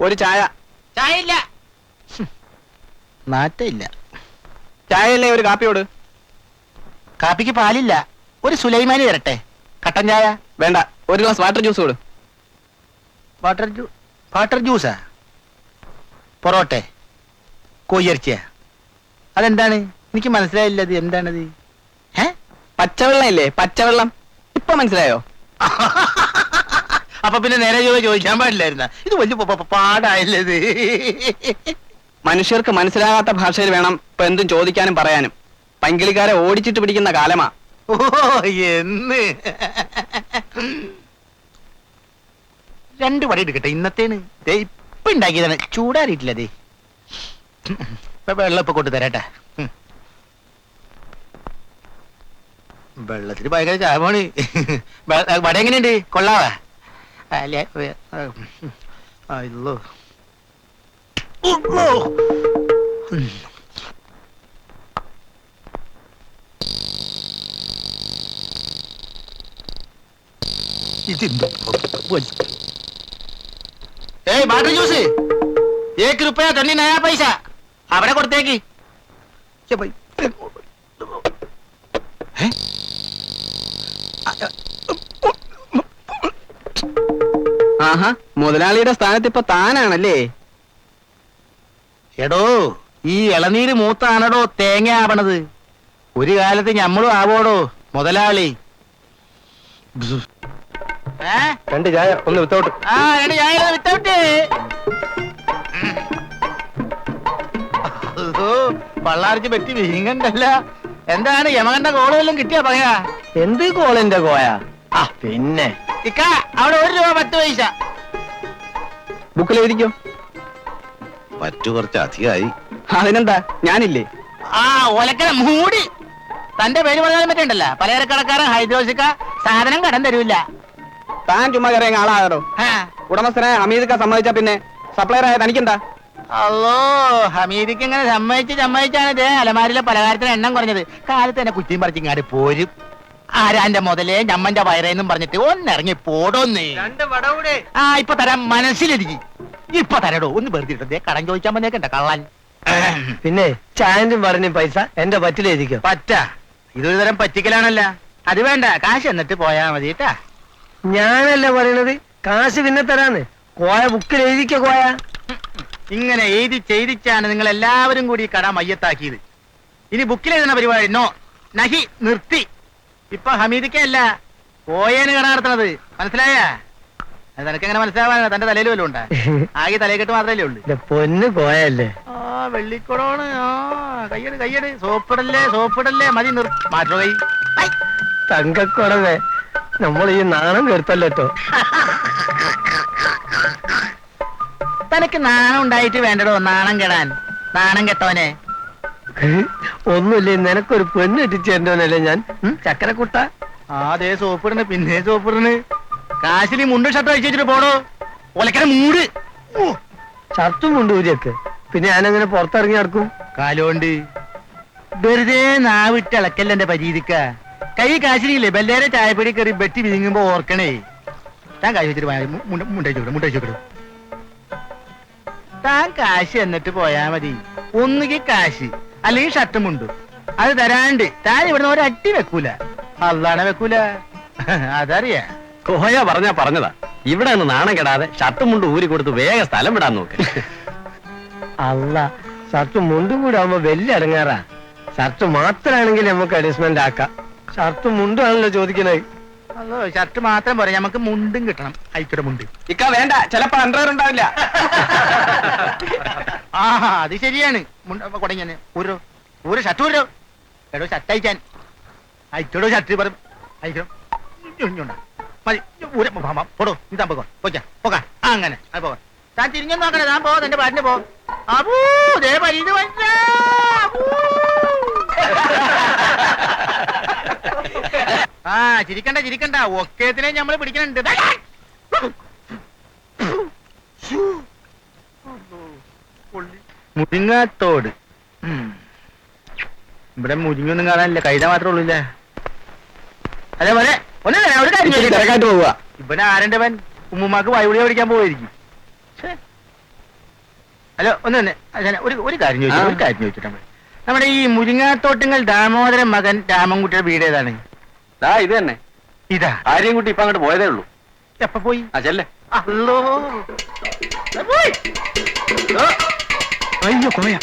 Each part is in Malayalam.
ഒരു ചായ. ചായ ഇല്ല നാറ്റയില്ല. ചായയല്ലേ ഒരു കാപ്പിയോട് കാപ്പിക്ക് പാലില്ല. ഒരു സുലൈമാനി തരട്ടെ. കട്ടൻ ചായ. വേണ്ട. ഒരു ഗ്ലാസ് വാട്ടർ ജ്യൂസ് കൊടു. വാട്ടർ ജ്യൂ വാട്ടർ ജ്യൂസാ? പൊറോട്ടെ. കോയിറച്ചിയ അതെന്താണ്? എനിക്ക് മനസ്സിലായില്ല അത് എന്താണത്. ഏ പച്ചവെള്ളം ഇല്ലേ പച്ചവെള്ളം. ഇപ്പൊ മനസ്സിലായോ? അപ്പൊ പിന്നെ നേരെ ചൊവ്വേ ചോദിക്കാൻ പാടില്ലായിരുന്ന? ഇത് വലിയ പാടായല്ലേ ഇത്? മനുഷ്യർക്ക് മനസ്സിലാകാത്ത ഭാഷയിൽ വേണം ഇപ്പൊ എന്തും ചോദിക്കാനും പറയാനും. പങ്കിളിക്കാരെ ഓടിച്ചിട്ട് പിടിക്കുന്ന കാലമാ. ഓ എന്ന്. രണ്ട് പടി എടുക്കട്ടെ ഇന്നത്തേന്? ദേ ഇപ്പൊ ഉണ്ടാക്കിയതാണ്. ചൂടാറിയിട്ടില്ല ദേ. ഇപ്പൊ വെള്ളം ഇപ്പൊ കൊണ്ടു തരാട്ടെ. വെള്ളത്തിൽ വെള്ളത്തിന് ഭയങ്കര ചാമാണ് വട എങ്ങനെയുണ്ട്? കൊള്ളാവാ? അല്ലേ അല്ലോ ഉള്ളോ. ഉം. ഇതെന്ത് വലി- ഏയ് വാട്ടർ ജ്യൂസ് ഏക്ക് റുപ്പയ തൊണ്ണി നയാ പൈസ അവിടെ കൊടുത്തേക്ക് ഛെ, ഭയ്. ഏ? ആഹാ മുതലാളിയുടെ സ്ഥാനത്ത് ഇപ്പൊ താനാണല്ലേ? എടോ ഈ ഇളനീര് മൂത്താണടോ തേങ്ങ ആവണത്. ഒരു കാലത്ത് ഞമ്മളും ആവോടോ മുതലാളി. രണ്ട് ചായ ഒന്ന് വിത്തൗട്ട്. ആ രണ്ട് ചായ വിത്തൗട്ട്. പള്ളാർച്ച് പറ്റി വീങ്ങണ്ടല്ല എന്താണ് യമകന്റെ കോളെല്ലാം കിട്ടിയാ പറയാ എന്ത് കോളിന്റെ കോയ? ആ പിന്നെ. ഇക്ക അവിടെ ഒരു രൂപ പത്ത് പൈസ. ബുക്കിൽ എഴുതിക്കോ മറ്റു കുറച്ച് അധികമായി. അതിനെന്താ? ഞാനില്ലേ? ആ ഒലക്കല മൂടി. തന്റെ പേര് പറഞ്ഞാലും പറ്റണ്ടല്ല. പലചരക്കടക്കാരൻ ഹൈദ്രോസിക്ക സാധനം കടം തരൂല്ല താൻ ചുമ്മാ കയറിയ ആളാകാറോ ഉടമസ്ഥനെ ഹമീദിക്ക ഹമീദക്ക സമ്മതിച്ച പിന്നെ സപ്ലയർ ആയ തനിക്കെന്താ? അല്ലോ ഹമീദിക്ക് ഇങ്ങനെ സമ്മതിച്ച് സമ്മതിച്ചാണ് ഇതേ അലമാരിലെ പലഹാരത്തിന് എണ്ണം കുറഞ്ഞത്. കാലത്ത് തന്നെ കുറ്റിയും പറിച്ചിങ്ങാട് പോരും. ആരാന്റെ മുതലേ ഞമ്മന്റെ വയറേന്നും പറഞ്ഞിട്ട് ഒന്നിറങ്ങി പോടോന്നേ. രണ്ട് ആ ഇപ്പൊ തരാം മനസ്സിലിരിക്കും. ഇപ്പൊ തരടോ ഒന്ന് വെറുതെ ഇട്ടേ കടം ചോദിക്കാൻ വന്നേക്കണ്ട കള്ളാൻ. പിന്നെ ചായന്റും പറഞ്ഞ പൈസ എന്റെ പറ്റിലെഴുതിക്കോ. പറ്റ. ഇതൊരു തരം പറ്റിക്കലാണല്ല. അത് വേണ്ട കാശ് എന്നിട്ട് പോയാ മതി കേട്ടാ ഞാനല്ല പറയണത്? കാശ് പിന്നെ തരാന്ന്. കോയ ബുക്കിൽ എഴുതിക്കോ കോയ? ഇങ്ങനെ എഴുതി ചെയ്തിച്ചാണ് നിങ്ങൾ എല്ലാവരും കൂടി ഈ കട മയ്യത്താക്കിയത്. ഇനി ബുക്കിൽ എഴുതുന്ന പരിപാടി നോ. നഹി നിർത്തി. ഇപ്പൊ ഹമീദിക്കല്ല. പോയേന് കട നടത്തണത് മനസ്സിലായ? അത് നിനക്കെങ്ങനെ മനസ്സിലാവാനാ തന്റെ തലയിൽ വല്ലതും ഉണ്ടാ? ആകെ തലയെക്കെട്ട് മാത്രമല്ലേ ഉള്ളൂ. പൊന്ന് കോയല്ലേ? ആ വെള്ളിക്കുടമാണ്. ആ കയ്യട് കയ്യട്. സോപ്പിടല്ലേ സോപ്പിടല്ലേ. മതി നിർ മാറ്റോ കൈ. തങ്കക്കുടമേ നമ്മൾ ഈ നാണം കേർത്തല്ലോ തനക്ക് നാണം ഉണ്ടായിട്ട് വേണ്ടടോ നാണം കെടാൻ. നാണം കെട്ടവനെ. ഒന്നുമില്ല നിനക്കൊരു പെണ്ണ് ഇട്ടിച്ചേരണ്ടോന്നല്ലേ ഞാൻ? ചക്കരക്കുട്ട. ദേ സോപ്പിടണ് പിന്നെ സോപ്പിടണ്? കാശിലി മുണ്ടും ഷർട്ട് അഴിച്ചു വെച്ചിട്ട് പോടോ. ഒലക്കര മൂട്. ഷർട്ടും മുണ്ടൂരിയൊക്കെ പിന്നെ ഞാനങ്ങനെ പുറത്തിറങ്ങി നടക്കും. കാലോണ്ട് വെറുതെ നാവിട്ട് ഇളക്കല്ല എന്റെ പരീതിക്ക. കൈ കാശിനില്ലേ ബല്ലേരെ ചായപ്പൊടി കയറി ബെറ്റി വിഴുങ്ങുമ്പോ ഓർക്കണേ. താൻ കാശ് വെച്ചിട്ട് മുണ്ടഴിച്ചു മുണ്ടഴിച്ചു താൻ കാശ് എന്നിട്ട് പോയാ മതി. ഒന്നുകിൽ കാശ്. അല്ലെങ്കിൽ ഷർട്ടും മുണ്ടും. അത് തരാണ്ട്. താൻ ഇവിടുന്ന് ഒരു അട്ടി വെക്കൂല. അള്ളാണെ വെക്കൂല. അതറിയാ. കോയ പറഞ്ഞാ പറഞ്ഞതാ. ഇവിടെ നിന്ന് നാണം കെടാതെ ഷർട്ടും മുണ്ട് ഊരി കൊടുത്ത് വേഗം സ്ഥലം വിടാൻ നോക്ക്. അല്ല ഷർട്ടും മുണ്ടും കൂടെ ആവുമ്പോ വലിയ അടങ്ങാറാ ഷർട്ട് മാത്രമാണെങ്കിൽ നമുക്ക് അഡ്ജസ്റ്റ്മെന്റ് ആക്കാം. ഷർട്ടും മുണ്ടും ആണല്ലോ അല്ലോ ഷർട്ട് മാത്രം പോരാ നമുക്ക് മുണ്ടും കിട്ടണം. അയക്കട മുണ്ട്. ഇക്ക വേണ്ട ചിലപ്പോ അണ്ടർവെയർ ഉണ്ടാവില്ല. ആ അത് ശരിയാണ്. കൊടങ്ങനെ ഒരു ഒരു ഷർട്ട് ഒരു എടോ ഷർട്ട് അയക്കാൻ ഐക്കടോ ഷർട്ട് പറ. അയക്കണം. മതി ഊര. പോടോ താൻ പോകോ. പോക്കാ പോകാം. ആ അങ്ങനെ അത് പോകാം. താൻ തിരിഞ്ഞു നോക്കണേ താൻ പോ എന്റെ പാട്ടിന് പോ. അബൂ ദേ പരിധി വന്നാ. ആ ചിരിക്കണ്ട ചിരിക്കണ്ട. ഒക്കേത്തിനെ നമ്മൾ പിടിക്കണുണ്ട്. മുരിങ്ങാത്തോട്. ഇവിടെ മുരിങ്ങൊന്നും കാണാനില്ല. കൈത മാത്രമേ ഉള്ളൂല്ലേ ഇല്ലേ? അതെ പോലെ ഒന്നും ഒരു കാര്യം തിരക്കായിട്ട് പോവുക. ഇവൻ? ആരണ്ടവൻ ഉമ്മുമാക്ക് വൈവിളിയെ പിടിക്കാൻ പോയിരിക്കും ഹലോ ഒന്ന് തന്നെ ഒരു ഒരു കാര്യം ചോദിച്ചു? ആ. ഒരു കാര്യം ചോദിച്ചിട്ട് നമ്മുടെ ഈ മുരിങ്ങാത്തോട്ടങ്ങൾ ദാമോദരൻ മകൻ രാമൻകുട്ടിയുടെ വീട് ഏതാണ്? ദാ ഇത് തന്നെ. ഇതാ. ആര്യൻകുട്ടി ഇപ്പൊ അങ്ങോട്ട് പോയതേ ഉള്ളൂ. എപ്പ പോയി? ആ ചെല്ലേ. അല്ലോ അയ്യോ കോയ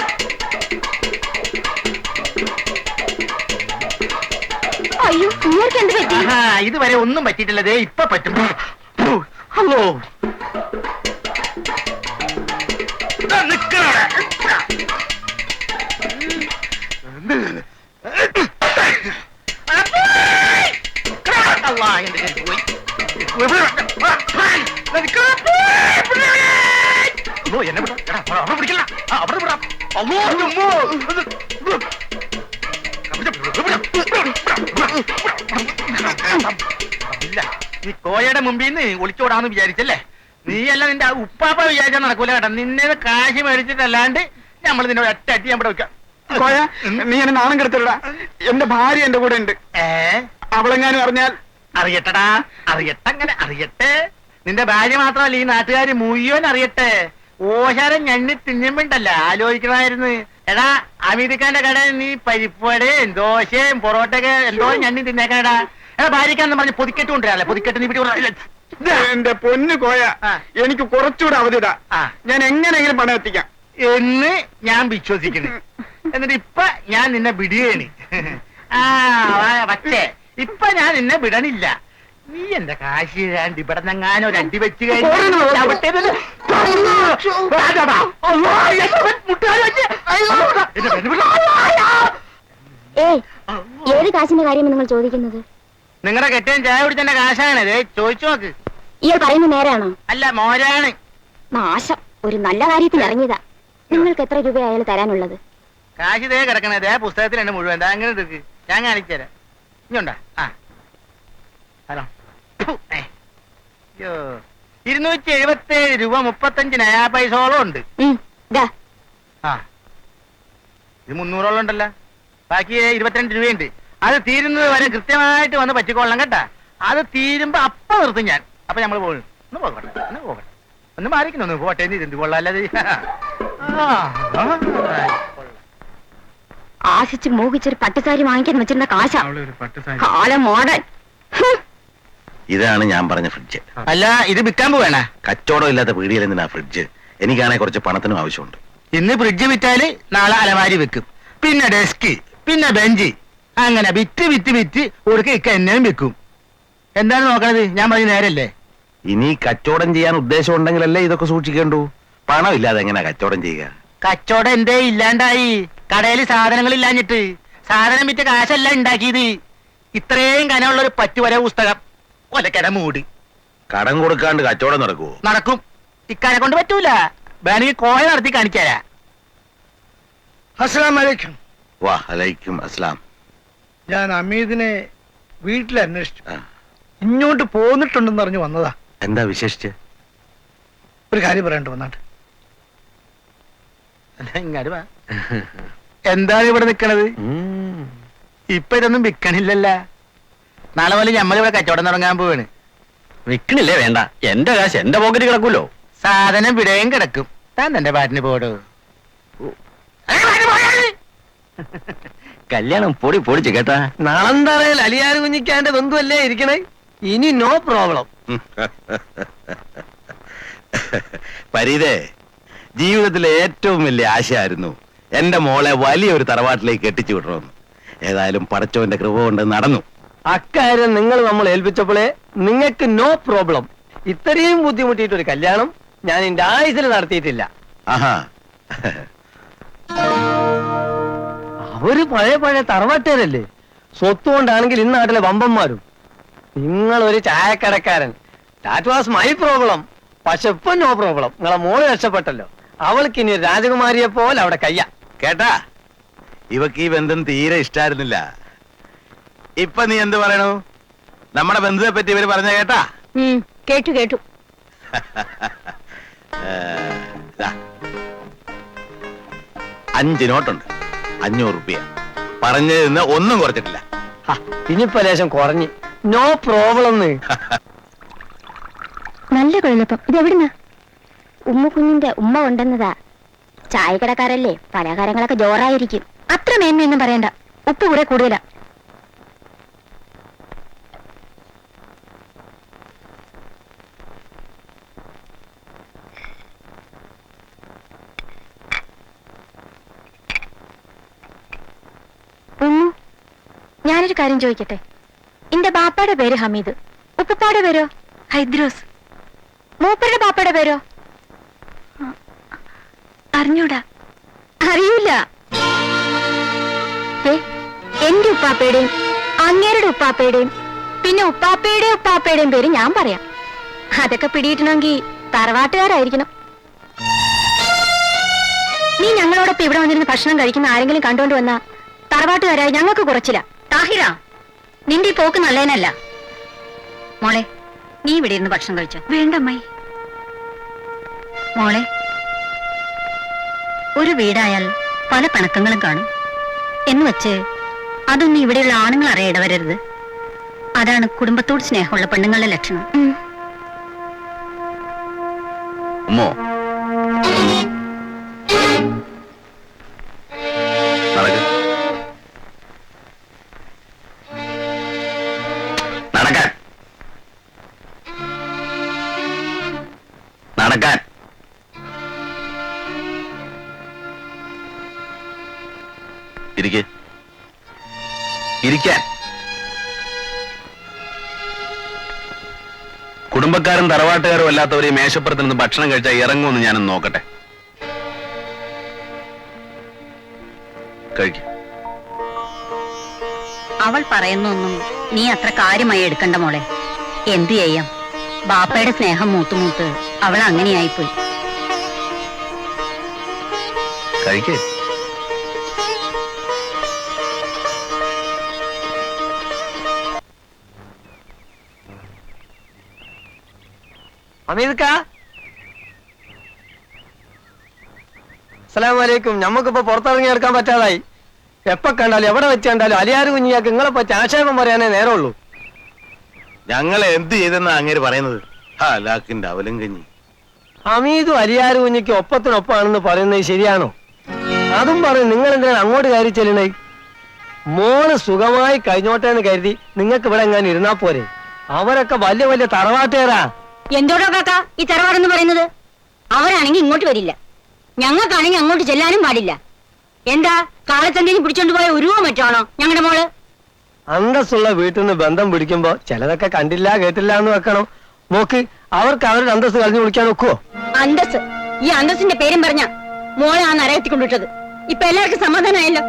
അയ്യോ നിങ്ങൾക്ക് എന്ത് പറ്റി? ആഹാ ഇതുവരെ ഒന്നും പറ്റിയിട്ടില്ലതേ ഇപ്പൊ പറ്റും. ഹലോ. എന്നെ വിടാം. എടാ, അവിടെ പിടിക്കല അവിടെ വിടാം. അമ്മോ അമ്മോ. ഇല്ല. നീ കോയയുടെ മുമ്പിൽ നിന്ന് ഒളിച്ചോടാന്ന് വിചാരിച്ചല്ലേ? നീയല്ല നിന്റെ ഉപ്പാപ്പ വിചാരിച്ചാൽ നടക്കൂല കേട്ടോ. നിന്നെ കാശി മേടിച്ചിട്ടല്ലാണ്ട് നമ്മൾ നിന്നെ ഒറ്റ അടി ഞാൻ ഇവിടെ വെക്കാം. കോയ നീ എന്നെ നാണം കെടുത്തടാ എന്റെ ഭാര്യ എന്റെ കൂടെ ഉണ്ട്. ഏ? അവളെങ്ങാനും അറിഞ്ഞാൽ അറിയട്ടടാ. അറിയട്ടെ അങ്ങനെ അറിയട്ടെ? നിന്റെ ഭാര്യ മാത്രമല്ല ഈ നാട്ടുകാര് മുഴുവൻ അറിയട്ടെ. ഓശാരം ഞണ്ണി തിന്നുമ്പോണ്ടല്ല ആലോചിക്കണമായിരുന്നു. എടാ അമീതിക്കാന്റെ കട നീ പരിപ്പടയും ദോശയും പൊറോട്ടയൊക്കെ എന്തോ ഞണ്ണി തിന്നേക്കടാ എടാ ഭാര്യക്കാന്ന് പറഞ്ഞ് പൊതിക്കെട്ട് കൊണ്ടുവരാല്ലേ? പൊതിക്കെട്ട് നീ പിടി എന്റെ പൊന്നു കോയ എനിക്ക് കുറച്ചുകൂടെ അവധിതാ ഞാൻ എങ്ങനെയെങ്കിലും പണം എത്തിക്കാം. എന്ന് ഞാൻ വിശ്വസിക്കുന്നു. എന്നിട്ട് ഇപ്പൊ ഞാൻ നിന്നെ വിടുകയാണ്. ആ വാ- പക്ഷേ ഇപ്പൊ ഞാൻ നിന്നെ വിടണില്ല. നീ എന്റെ കാശി രണ്ട് ഇവിടെ നിന്നെങ്ങാനും അടി വെച്ച് ഏത് കാശിന്റെ കാര്യം നിങ്ങൾ ചോദിക്കുന്നത്? നിങ്ങളുടെ കെട്ടിയൻ ചായ കുടിച്ചെന്റെ കാശാണ്. ദേ ചോദിച്ചു നോക്ക്. ഇയാൾ പറയുന്നത് നേരാണോ? അല്ല മോരാണ്. നാശം. ഒരു നല്ല കാര്യത്തിൽ ഇറങ്ങിയതാ. നിങ്ങൾക്ക് എത്ര രൂപയായാലും തരാനുള്ളത്. കാശ് ദേ കിടക്കണേ ദേ പുസ്തകത്തിലുണ്ട് മുഴുവൻ. ദാ അങ്ങനെ എടുക്ക് ഞാൻ കാണിച്ചു തരാം. ഇഞ്ഞുണ്ടാ ആ. ഹലോ ഏ. ഇരുന്നൂറ്റി എഴുപത്തി ഏഴ് രൂപ മുപ്പത്തഞ്ച് നയാ പൈസോളം ഉണ്ട്. ആ. ഇത് മുന്നൂറോളം ഉണ്ടല്ലോ. ബാക്കി ഇരുപത്തിരണ്ട് രൂപയുണ്ട്. അത് തീരുന്നത് വരെ കൃത്യമായിട്ട് വന്ന് പറ്റിക്കൊള്ളണം കേട്ടാ. അത് തീരുമ്പോ അപ്പൊ നിർത്തും ഞാൻ. അപ്പൊ നമ്മൾ പോകും ഒന്ന് പോകട്ടെ ഒന്ന് പോകട്ടെ. ഒന്ന് മാറിക്കുന്നു ഒന്ന് പോട്ടെ ഇരുന്ന് കൊള്ളാം അല്ലാതെ. ആശിച്ച് മോഹിച്ചൊരു പട്ടുസാരി വാങ്ങിക്കാൻ വെച്ചിരുന്ന കാശ. കാലം മോഡൽ. ഇതാണ് ഞാൻ പറഞ്ഞ ഫ്രിഡ്ജ്. അല്ല ഇത് വിൽക്കാൻ പോവേണ. കച്ചവടം ഇല്ലാത്ത പീടിയിൽ എന്തിനാ ഫ്രിഡ്ജ്? എനിക്കാണെ കുറച്ച് പണത്തിനും ആവശ്യമുണ്ട്. ഇന്ന് ഫ്രിഡ്ജ് വിറ്റാൽ നാളെ അലമാരി വെക്കും പിന്നെ ഡെസ്ക് പിന്നെ ബെഞ്ച്. അങ്ങനെ വിറ്റ് വിറ്റ് വിറ്റ് ഒടുക്ക ഇക്ക എന്നെയും വെക്കും എന്താണ് നോക്കണത്? ഞാൻ പറഞ്ഞ നേരല്ലേ? ഇനി കച്ചവടം ചെയ്യാൻ ഉദ്ദേശം ഉണ്ടെങ്കിലല്ലേ ഇതൊക്കെ സൂക്ഷിക്കേണ്ടു. പണം ഇല്ലാതെ എങ്ങനെയാ കച്ചവടം ചെയ്യുക? കച്ചവടം എന്തേ ഇല്ലാണ്ടായി. കടയിൽ സാധനങ്ങൾ ഇല്ലാഞ്ഞിട്ട്. സാധനം വിറ്റ് കാശല്ല ഉണ്ടാക്കിയത്. ഇത്രയും കനമുള്ള ഒരു പറ്റുവര പുസ്തകം. ഒലക്കര മൂട്. കടം കൊടുക്കാണ്ട് കച്ചവടം നടക്കുവോ? നടക്കും. ഇക്കാരെ കൊണ്ട് പറ്റൂല. വേണമെങ്കിൽ കോഴ നടത്തി കാണിക്കാരാ. അസ്സലാം വലൈക്കും വാ അലൈക്കും അസ്ലാം ഞാൻ അമീദിനെ വീട്ടിൽ അന്വേഷിച്ചു. ആ, ഇങ്ങോട്ട് പോന്നിട്ടുണ്ടെന്ന് അറിഞ്ഞു വന്നതാ. എന്താ വിശേഷിച്ച്? ഒരു കാര്യം പറയണ്ട വന്നാട്ട്. എന്താണ് ഇവിടെ നിക്കണത്. ഇപ്പൊ ഇതൊന്നും വിൽക്കണില്ലല്ല നാളെ പോലെ ഞമ്മളിവിടെ കച്ചവടം തുടങ്ങാൻ പോവാണ്. വിൽക്കണില്ലേ വേണ്ട. എന്റെ കാശ് എന്റെ പോക്കറ്റ് കിടക്കൂലോ? സാധനം വിടയും കിടക്കും. താൻ തന്റെ പാട്ടിന് പോടോ. കല്യാണം പൊടി പൊടിച്ച് കേട്ടാ. നാളന്തറയിൽ അലിയാർ കുഞ്ഞിക്കാന്റെ ബന്ധുവല്ലേ ഇരിക്കണേ? ഇനി നോ പ്രോബ്ലം പരീതേ ജീവിതത്തിലെ ഏറ്റവും വലിയ ആശയായിരുന്നു എന്റെ മോളെ വലിയൊരു തറവാട്ടിലേക്ക് കെട്ടിച്ചു വിടണമെന്ന്. ഏതായാലും പടച്ചോന്റെ കൃപ കൊണ്ട് നടന്നു. അക്കാര്യം നിങ്ങൾ നമ്മൾ ഏൽപ്പിച്ചപ്പോഴേ നിങ്ങൾക്ക് നോ പ്രോബ്ലം ഇത്രയും ബുദ്ധിമുട്ടിയിട്ട് ഒരു കല്യാണം ഞാൻ എന്റെ ആയുസിൽ നടത്തിയിട്ടില്ല. ആഹാ. അവർ പഴയ പഴയ തറവാട്ടുകാരല്ലേ? സ്വത്ത് കൊണ്ടാണെങ്കിൽ ഇന്ന് നാട്ടിലെ വമ്പന്മാരും. നിങ്ങൾ ഒരു ചായക്കടക്കാരൻ. ദാറ്റ് വാസ് മൈ പ്രോബ്ലം പക്ഷെ ഇപ്പൊ നോ പ്രോബ്ലം നിങ്ങളെ മോൾ രക്ഷപ്പെട്ടല്ലോ. അവൾക്ക് ഇനി രാജകുമാരിയെ പോലെ അവിടെ കയ്യ. കേട്ടാ ഇവക്ക് ഈ ബന്ധം തീരെ ഇഷ്ടായിരുന്നില്ല. ഇപ്പൊ നീ എന്ത് പറയണു? നമ്മുടെ ബന്ധുവെ പറ്റി ഇവർ പറഞ്ഞ കേട്ടാ? കേട്ടു കേട്ടു. അഞ്ച് നോട്ടുണ്ട്. അഞ്ഞൂറ് റുപ്യ. പറഞ്ഞതിൽ നിന്ന് ഒന്നും കുറച്ചിട്ടില്ല. ഇനിയിപ്പോ ലേശം കുറഞ്ഞ്. നോ പ്രോബ്ലം നല്ല കുഴലപ്പം. ഇത് എവിടുന്ന ഉമ്മ കുഞ്ഞിന്റെ ഉമ്മ ഉണ്ടെന്നതാ. ചായക്കടക്കാരല്ലേ പലഹാരങ്ങളൊക്കെ ജോറായിരിക്കും. അത്ര മേന്മയൊന്നും പറയണ്ട. ഉപ്പ് കൂടെ കൂടുതലാ. ഞാനൊരു കാര്യം ചോദിക്കട്ടെ? എന്റെ ബാപ്പയുടെ പേര് ഹമീദ്. ഉപ്പപ്പാടെ പേരോ? ഹൈദ്രോസ്. മൂപ്പരുടെ ബാപ്പയുടെ പേരോ? അറിഞ്ഞൂടാ. അറിയൂല. ദേ, എന്റെ ഉപ്പാപ്പയുടെയും അങ്ങേരുടെ ഉപ്പാപ്പയുടെയും പിന്നെ ഉപ്പാപ്പയുടെ ഉപ്പാപ്പയുടെയും പേര് ഞാൻ പറയാം. അതൊക്കെ പിടിയിട്ടണമെങ്കിൽ തറവാട്ടുകാരായിരിക്കണം. നീ ഞങ്ങളോടൊപ്പം ഇവിടെ വന്നിരുന്ന് ഭക്ഷണം കഴിക്കുന്ന ആരെങ്കിലും കണ്ടുകൊണ്ട് വന്നാ തറവാട്ടുകാരായി ഞങ്ങൾക്ക് കുറച്ചില്ല. താഹിറ നിന്റെ ഈ പോക്ക് നല്ലതിനല്ല. മോളെ നീ ഇവിടെ ഇരുന്ന് ഭക്ഷണം കഴിച്ചോ. വേണ്ടമ്മായി മോളെ ഒരു വീടായാൽ പല പിണക്കങ്ങളും കാണും. എന്ന് വെച്ച് അതൊന്നും ഇവിടെയുള്ള ആണുങ്ങൾ അറിയേണ്ട വരരുത്. അതാണ് കുടുംബത്തോട് സ്നേഹമുള്ള പെണ്ണുങ്ങളുടെ ലക്ഷണം. ഉമ്മോ തറവാട്ടുകാരും അല്ലാത്തവർ ഈ മേശപ്പുറത്ത് നിന്ന് ഭക്ഷണം കഴിച്ചാൽ ഇറങ്ങുമെന്ന് ഞാനൊന്ന് നോക്കട്ടെ. കഴിക്കും. അവൾ പറയുന്നൊന്നും നീ അത്ര കാര്യമായി എടുക്കണ്ട മോളെ. എന്തു ചെയ്യാം? ബാപ്പയുടെ സ്നേഹം മൂത്തു മൂത്ത് അവൾ അങ്ങനെയായിപ്പോയി. കഴിക്കേ. അമീദ്ക്ക അസ്സലാമു അലൈക്കും. ഞമ്മക്കിപ്പോ പുറത്തിറങ്ങി എടുക്കാൻ പറ്റാതായി. എപ്പ കണ്ടാലും എവിടെ വെച്ച് കണ്ടാലും അലിയാർ കുഞ്ഞിയാക്ക്. നിങ്ങളെ പറ്റി ആക്ഷേപം പറയാനേ നേരമുള്ളൂ. ഞങ്ങൾ എന്ത് ചെയ്തെന്നാ അങ്ങേര് പറയുന്നത്? ഹാ ലാക്കിന്റെ അവലും കഞ്ഞി. ഹമീദും അലിയാർ കുഞ്ഞിക്ക് ഒപ്പത്തിനൊപ്പാണെന്ന് പറയുന്നത് ശരിയാണോ? അതും പറയും നിങ്ങൾ എന്തിനാണ് അങ്ങോട്ട് കയറി ചെല്ലണേ? മോൾ സുഖമായി കഴിഞ്ഞോട്ടെ എന്ന് കരുതി നിങ്ങൾക്ക് ഇവിടെ എങ്ങനെ ഇരുന്നാ പോരെ? അവരൊക്കെ വലിയ വലിയ തറവാട്ടുകാരാ. എന്തോടോ കാക്ക ഈ തറവാടെന്ന് പറയുന്നത്? അവരാണെങ്കിൽ ഇങ്ങോട്ട് വരില്ല. ഞങ്ങൾക്കാണെങ്കിൽ അങ്ങോട്ട് ചെല്ലാനും പാടില്ല. എന്താ കാളച്ചന്തേനും പിടിച്ചോണ്ട് പോയ ഒരു മറ്റാണോ ഞങ്ങളുടെ മോൾ? അന്തസ്സുള്ള വീട്ടിൽ നിന്ന് ബന്ധം പിടിക്കുമ്പോ ചിലതൊക്കെ കണ്ടില്ല കേട്ടില്ല എന്ന് വെക്കണം. നോക്ക് അവർക്ക് അവരുടെ അന്തസ് കളഞ്ഞു വിളിക്കാൻ ഒക്കുവോ? അന്തസ് ഈ അന്തസ്സിന്റെ പേരും പറഞ്ഞ മോളെ ആ നരകത്തി കൊണ്ടിട്ടത് ഇപ്പൊ എല്ലാവർക്കും സമാധാനമായല്ലോ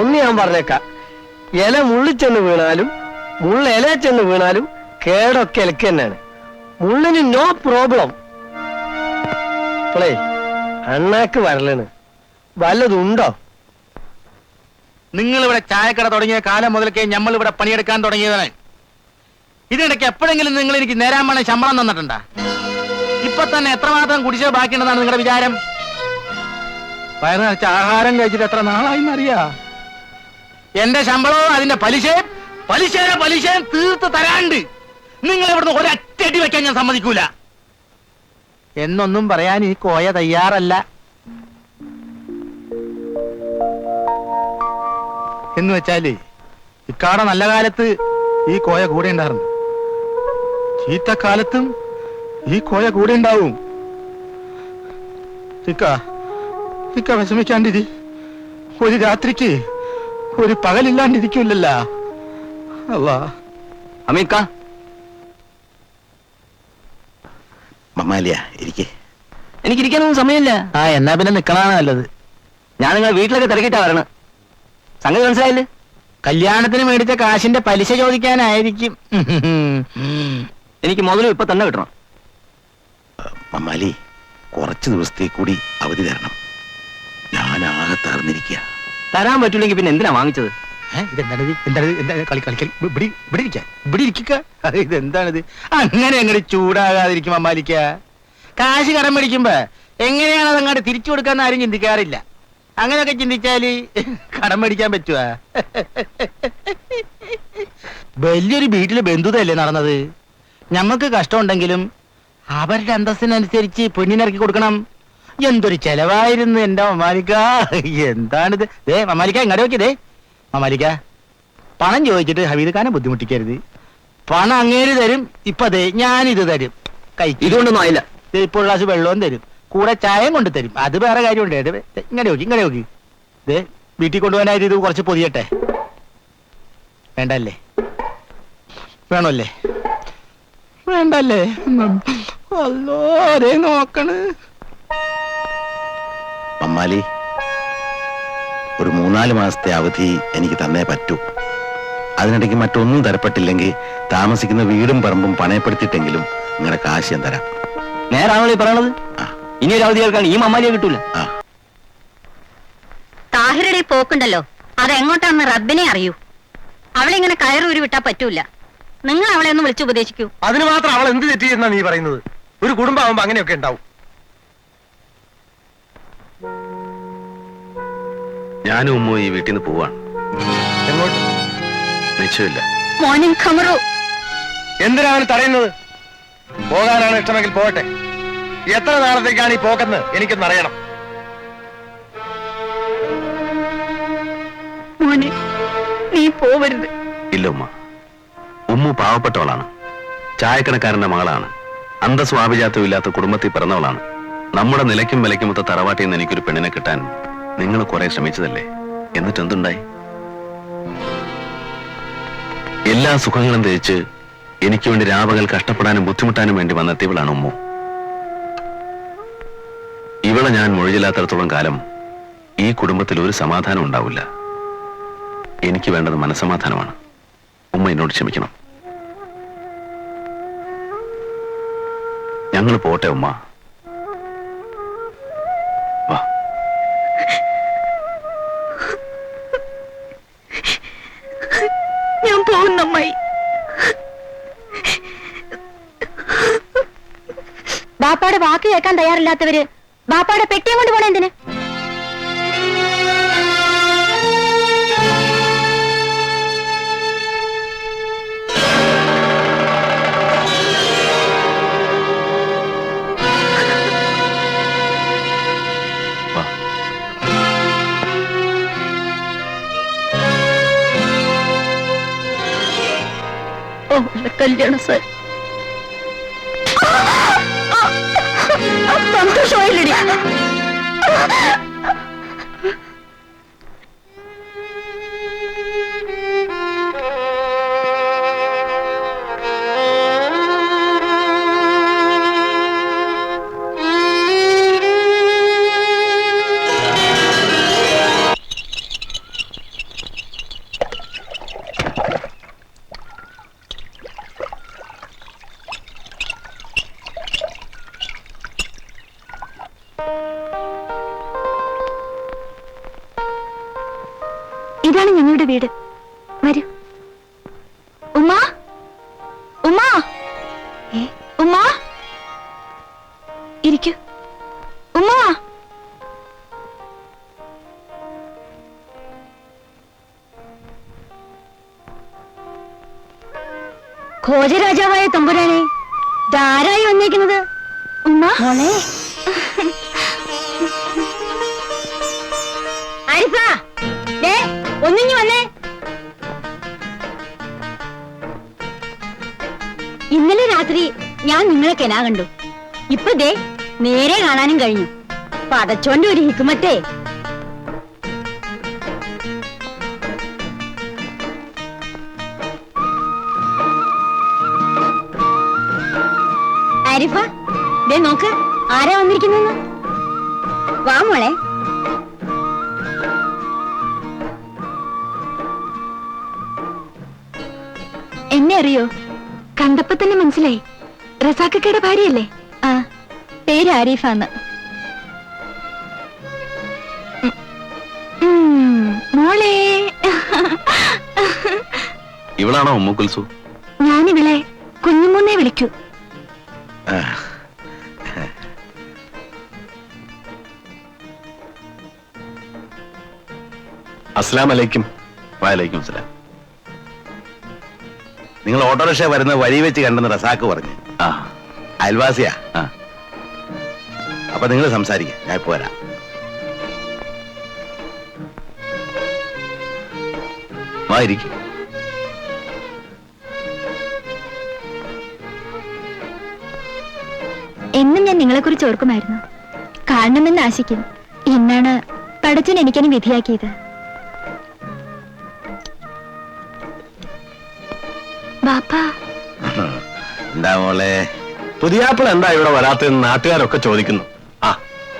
ഒന്ന് ഞാൻ പറഞ്ഞേക്കാം. ഇല മുള്ളിച്ചെന്ന് വീണാലും മുള്ള ഇല ചെന്ന് വീണാലും കേടൊക്കെ എനിക്ക് തന്നെയാണ്. മുള്ളിന് നോ പ്രോബ്ലം ഇപ്പളേ അണ്ണാക്ക് വരലാണ്. വല്ലതുണ്ടോ നിങ്ങൾ ഇവിടെ ചായക്കട തുടങ്ങിയ കാലം മുതൽക്കേ നമ്മൾ ഇവിടെ പണിയെടുക്കാൻ തുടങ്ങിയതാണ്. ഇതിനിടയ്ക്ക് എപ്പോഴെങ്കിലും നിങ്ങൾ എനിക്ക് നേരാൻ വേണേ ശമ്പളം തന്നിട്ടുണ്ടാ? ഇപ്പൊ തന്നെ എത്രമാത്രം കുടിച്ചത് ബാക്കിയുണ്ടെന്നാണ് നിങ്ങളുടെ വിചാരം? വയറു നിറച്ച ആഹാരം കഴിച്ചിട്ട് എത്ര നാളായി അറിയാ എന്റെ ശമ്പളവും അതിന്റെ പലിശയും പലിശയുടെ പലിശയും തീർത്ത് തരാണ്ട്. നിങ്ങൾ ഇവിടുന്ന് ഒരറ്റടി വെക്കാൻ ഞാൻ സമ്മതിക്കൂല. എന്നൊന്നും പറയാൻ ഈ കോയ തയ്യാറല്ല. എന്ന് വെച്ചാൽ ഇക്കാട നല്ല കാലത്ത് ഈ കോയ കൂടെ ഉണ്ടായിരുന്നു. ചീത്തക്കാലത്തും ഈ കോയ കൂടെ ഉണ്ടാവും. ഇക്ക ഇക്ക വിഷമിക്കാണ്ടിരി. ഒരു രാത്രിക്ക് ഒരു പകലില്ലാണ്ടിരിക്കില്ലല്ലോ അല്ലാ അമീക്ക മമാലിയ ഇരിക്കേ. എനിക്കിരിക്കാനൊന്നും സമയമില്ല. ആ എന്നാ പിന്നെ നിക്കണാണ് നല്ലത്. ഞാൻ നിങ്ങളെ വീട്ടിലൊക്കെ തിരക്കിട്ടാ വരണം. സംഗതി മനസ്സിലായില്ലേ? കല്യാണത്തിന് മേടിച്ച കാശിന്റെ പലിശ ചോദിക്കാനായിരിക്കും. എനിക്ക് മുതലും ഇപ്പൊ തന്നെ കിട്ടണം. മമ്മാലി കുറച്ച് ദിവസത്തേക്ക് കൂടി അവധി തരണം. ഞാൻ ആകെ തറന്നിരിക്കുക തരാൻ പറ്റൂലെങ്കിൽ പിന്നെ എന്തിനാ വാങ്ങിച്ചത്? ഇതെന്താണിത്? എന്താണിത് എന്താ കളി കളിക്കൽ ഇവിടെ ഇരിക്കാൻ ഇവിടെ ഇരിക്കുക ഇതെന്താണിത്? അങ്ങനെ അങ്ങോട്ട് ചൂടാകാതിരിക്കും അമ്മാലിക്ക. കാശ് കടം മേടിക്കുമ്പോ എങ്ങനെയാണ് അത് അങ്ങോട്ട് തിരിച്ചു കൊടുക്കാന്ന് ആരും ചിന്തിക്കാറില്ല. അങ്ങനെയൊക്കെ ചിന്തിച്ചാൽ കടം മേടിക്കാൻ പറ്റുവാ? വലിയൊരു വീട്ടിൽ ബന്ധുതല്ലേ നടന്നത്? ഞമ്മക്ക് കഷ്ടമുണ്ടെങ്കിലും അവരുടെ അന്തസ്സിനനുസരിച്ച് പെണ്ണിനിറക്കി കൊടുക്കണം. എന്തൊരു ചെലവായിരുന്നു എന്റെ മമാലിക്ക എന്താണിത്? ദേ മമാലിക്ക ഇങ്ങോട്ട് നോക്കിയതേ മമാലിക്ക പണം ചോദിച്ചിട്ട് ഹമീദ് ഖാനെ ബുദ്ധിമുട്ടിക്കരുത്. പണം അങ്ങേര് തരും ഇപ്പൊ അതെ ഞാനിത് തരും. കഴിക്കും. ഇതുകൊണ്ടൊന്നും ആയില്ല. ഒരു ഗ്ലാസ് വെള്ളവും തരും. കൂടെ ചായയും കൊണ്ട് തരും. അത് വേറെ കാര്യമുണ്ട്. ദേ, ദേ, ഇങ്ങനെ നോക്കി ഇങ്ങനെ നോക്കി. ദേ വീട്ടിൽ കൊണ്ടുപോകാനായിട്ട് ഇത് കുറച്ച് പൊതിയട്ടെ. വേണ്ടല്ലേ? വേണമല്ലേ? വേണ്ടല്ലേ? അല്ലോ അതേ നോക്കണ്. മമ്മാലി ഒരു മൂന്നാൽ മാസത്തെ അവധി എനിക്ക് തന്നേ പറ്റൂ. അതിനിടയ്ക്ക് മറ്റൊന്നും തരപ്പെട്ടില്ലെങ്കിൽ താമസിക്കുന്ന വീടും പറമ്പും പണയപ്പെടുത്തിയിട്ടെങ്കിലും നിങ്ങളുടെ കാശ് ഞാൻ തരാം. നേരാണല്ലോ ഈ പറയണത്. ഇനി ഒരു അവധി കേൾക്കാൻ ഈ മമ്മാലിയെ കിട്ടൂല. താഹിരുടെ ഈ പോക്കുണ്ടല്ലോ. അതെങ്ങോട്ടാണെന്ന് റബ്ബിനെ അറിയൂ. അവളിങ്ങനെ കയറൂരി വിട്ടാ പറ്റൂല. നിങ്ങൾ അവളെ ഒന്ന് വിളിച്ചു ഉപദേശിക്കൂ. അതിന് മാത്രം അവൾ എന്ത് തെറ്റി നീ പറയുന്നത്? ഒരു കുടുംബമാകുമ്പോ അങ്ങനെയൊക്കെ ഉണ്ടാവും. ഞാനും ഉമ്മ ഈ വീട്ടിൽ നിന്ന് പോവാണ്. എങ്ങോട്ട്? നിശ്ചയമില്ല ഖമറു. എന്തിനാണ് തടയുന്നത്? പോകാനാണ് ഇഷ്ടമെങ്കിൽ പോകട്ടെ. എത്ര നാളത്തേക്കാണ് ഈ പോക്കെന്ന് എനിക്കൊന്ന് അറിയണം മോനെ നീ പോവരുത്. ഇല്ല ഉമ്മ. ഉമ്മ പാവപ്പെട്ടവളാണ്. ചായക്കടക്കാരന്റെ മകളാണ്. അന്തസ്വാഭിജാത്വം ഇല്ലാത്ത കുടുംബത്തിൽ പിറന്നവളാണ്. നമ്മുടെ നിലയ്ക്കും വിലയ്ക്കുമൊത്ത തറവാട്ടിൽ നിന്ന് എനിക്കൊരു പെണ്ണിനെ കിട്ടാൻ നിങ്ങൾ കുറെ ശ്രമിച്ചതല്ലേ? എന്നിട്ട് എന്തുണ്ടായി? എല്ലാ സുഖങ്ങളും തേച്ച് എനിക്ക് വേണ്ടി രാപകൽ കഷ്ടപ്പെടാനും ബുദ്ധിമുട്ടാനും വേണ്ടി വന്നെത്തിയവളാണ് ഉമ്മു. ഇവളെ ഞാൻ മൊഴിയില്ലാത്തടത്തോളം കാലം ഈ കുടുംബത്തിൽ ഒരു സമാധാനം ഉണ്ടാവില്ല. എനിക്ക് വേണ്ടത് മനസമാധാനമാണ് ഉമ്മ എന്നോട് ക്ഷമിക്കണം. ഞങ്ങൾ പോട്ടെ ഉമ്മ. തയ്യാറില്ലാത്തവര് ബാപ്പാടെ പെട്ടിയും കൊണ്ട് പോണേ എന്തിന്? കല്യാണ സാർ Ah! ഇതാണ് ഞങ്ങളുടെ വീട്? വരൂ. ഉമ്മ? ഉമ്മ? ഏ ഉമ്മ? ഇരിക്കൂ. ഉമ്മ? ഘോജരാജാവായ തമ്പുരാനെ ഞാൻ കണ്ടു. ഇപ്പൊ ദേ നേരെ കാണാനും കഴിഞ്ഞു. പടച്ചോന്റെ ഒരു ഹിക്കുമത്തേ ആരിഫ ദേ നോക്ക് ആരാ വന്നിരിക്കുന്നെന്ന് വാ മോളെ. എന്നെ അറിയോ? കണ്ടപ്പോ തന്നെ മനസ്സിലായി. റസാക്കയുടെ ഭാര്യയല്ലേ? ആ പേര് ആരിഫാന്ന്. മോളെ. ഇവളാണോ ഉമ്മു കുൽസു ഞാനിവളെ കുഞ്ഞുമൂന്നേ വിളിക്കൂ. അസ്സലാമലൈക്കും. അസ്ലാം അലൈക്കും വാലേക്കും അസ്സലാം. നിങ്ങൾ ഓട്ടോറിക്ഷ വരുന്ന വഴി വെച്ച് കണ്ടെന്ന് റസാക്ക് പറഞ്ഞു. ആ. അയൽവാസിയാ. ആ. അപ്പൊ നിങ്ങൾ സംസാരിക്കാം. ഞാൻ ഇപ്പൊ വരാം. എന്നും ഞാൻ നിങ്ങളെ കുറിച്ച് ഓർക്കുമായിരുന്നു. കാണണമെന്ന് ആശിക്കും. ഇന്നാണ് പടച്ചൻ എനിക്കതിന് വിധിയാക്കിയത്. ബാപ്പാ. എന്താ മോളെ? പുതിയാപ്പിൾ എന്താ ഇവിടെ വരാത്തതെന്ന് നാട്ടുകാരൊക്കെ ചോദിക്കുന്നു. ആ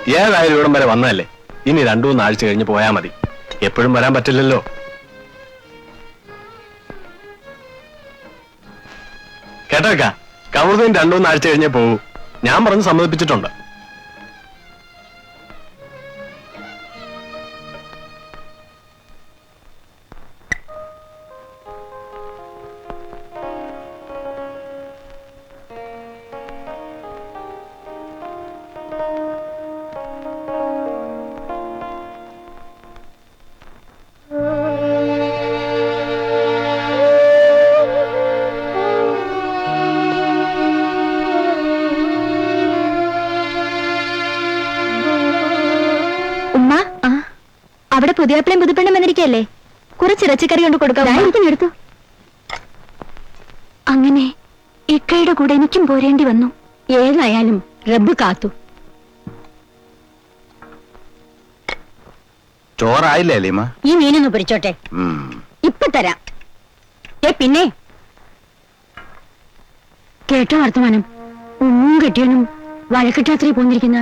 ഏതായാലും ഇവിടം വരെ വന്നതല്ലേ? ഇനി രണ്ടു മൂന്ന് ആഴ്ച കഴിഞ്ഞ് പോയാ മതി. എപ്പോഴും വരാൻ പറ്റില്ലല്ലോ. കേട്ടേക്കാ കൗതുകം രണ്ടു മൂന്ന് ആഴ്ച കഴിഞ്ഞേ പോകൂ ഞാൻ പറഞ്ഞ് സമ്മതിപ്പിച്ചിട്ടുണ്ട്. അവിടെ പുതിയാപ്പിളയും പുതുപ്പെണ്ണും വന്നിരിക്കല്ലേ കുറച്ച് ഇറച്ചിക്കറി കൊണ്ട് കൊടുക്കാം എടുത്തു. അങ്ങനെ ഇക്കയുടെ കൂടെ എനിക്കും പോരേണ്ടി വന്നു. ഏതായാലും റബ്ബ് കാത്തു. ചോറായില്ലേ ഈ മീനൊന്ന് പൊരിച്ചോട്ടെ. ഇപ്പൊ തരാം. ഏ പിന്നെ. കേട്ടോ വർത്തമാനം? ഉമ്മും കെട്ടിയനും വഴക്കിട്ടാത്രേ പോന്നിരിക്കുന്ന.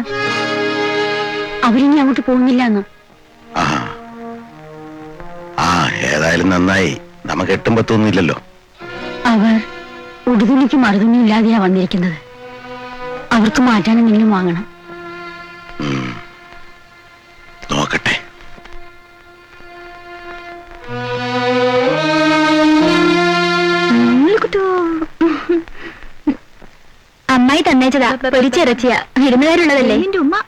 അവരിനി അങ്ങോട്ട് പോകുന്നില്ല എന്ന് ഏതായാലും നന്നായി. നമുക്ക് എട്ടും പത്തൊന്നും ഇല്ലല്ലോ. അവർ ഉടുതുണിക്ക് മറുതുണി ഇല്ലാതെയാ വന്നിരിക്കുന്നത്. അവർക്ക് മാറ്റാനെന്തെങ്കിലും വാങ്ങണം. ഉം. നോക്കട്ടെ. അമ്മായി തന്നേച്ചതാ. പൊരിച്ചിറച്ചിയാ. വിരുന്നുകാരുള്ളതല്ലേ? എന്റെ ഉമ്മ